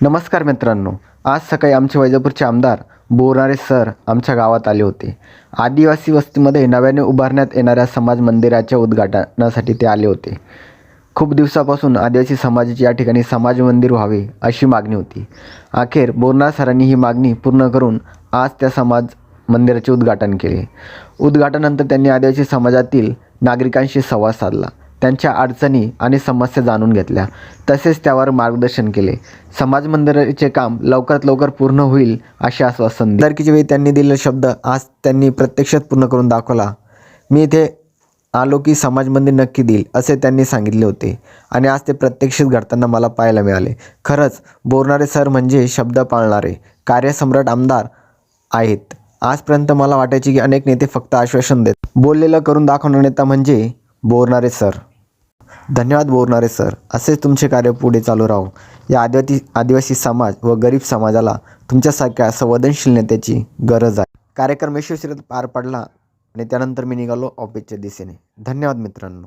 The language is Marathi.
नमस्कार मित्रांनो आज सकाळी आमचे वैजापूरचे आमदार बोरणारे सर आमच्या गावात आले होते. आदिवासी वस्तीमध्ये नव्याने उभारण्यात येणाऱ्या समाज मंदिराच्या उद्घाटनासाठी ते आले होते. खूप दिवसापासून आदिवासी समाजाची या ठिकाणी समाज मंदिर व्हावे अशी मागणी होती. अखेर बोरणार सरांनी ही मागणी पूर्ण करून आज त्या समाज मंदिराचे उद्घाटन केले. उद्घाटनानंतर त्यांनी आदिवासी समाजातील नागरिकांशी संवाद साधला. त्यांच्या अडचणी आणि समस्या जाणून घेतल्या. तसेच त्यावर मार्गदर्शन केले. समाज मंदिराचे काम लवकरात लवकर पूर्ण होईल असे आश्वासन दरकीच्या वेळी त्यांनी दिलेला शब्द आज त्यांनी प्रत्यक्षात पूर्ण करून दाखवला. मी इथे आलो की समाज मंदिर नक्की देईल असे त्यांनी सांगितले होते. आणि आज ते प्रत्यक्षित घडताना मला पाहायला मिळाले. खरंच बोरणारे सर म्हणजे शब्द पाळणारे कार्यसम्राट आमदार आहेत. आजपर्यंत मला वाटायचे की अनेक नेते फक्त आश्वासन देत. बोललेलं करून दाखवणारा नेता म्हणजे बोरणारे सर. धन्यवाद बोरणारे सर. असेच तुमचे कार्य पुढे चालू राहो. या आदिवासी आदिवासी समाज व गरीब समाजाला तुमच्यासारख्या संवेदनशील नेत्याची गरज आहे. कार्यक्रम यशस्वीरित्या पार पडला आणि त्यानंतर मी निघालो ऑफिसच्या दिशेने. धन्यवाद मित्रांनो.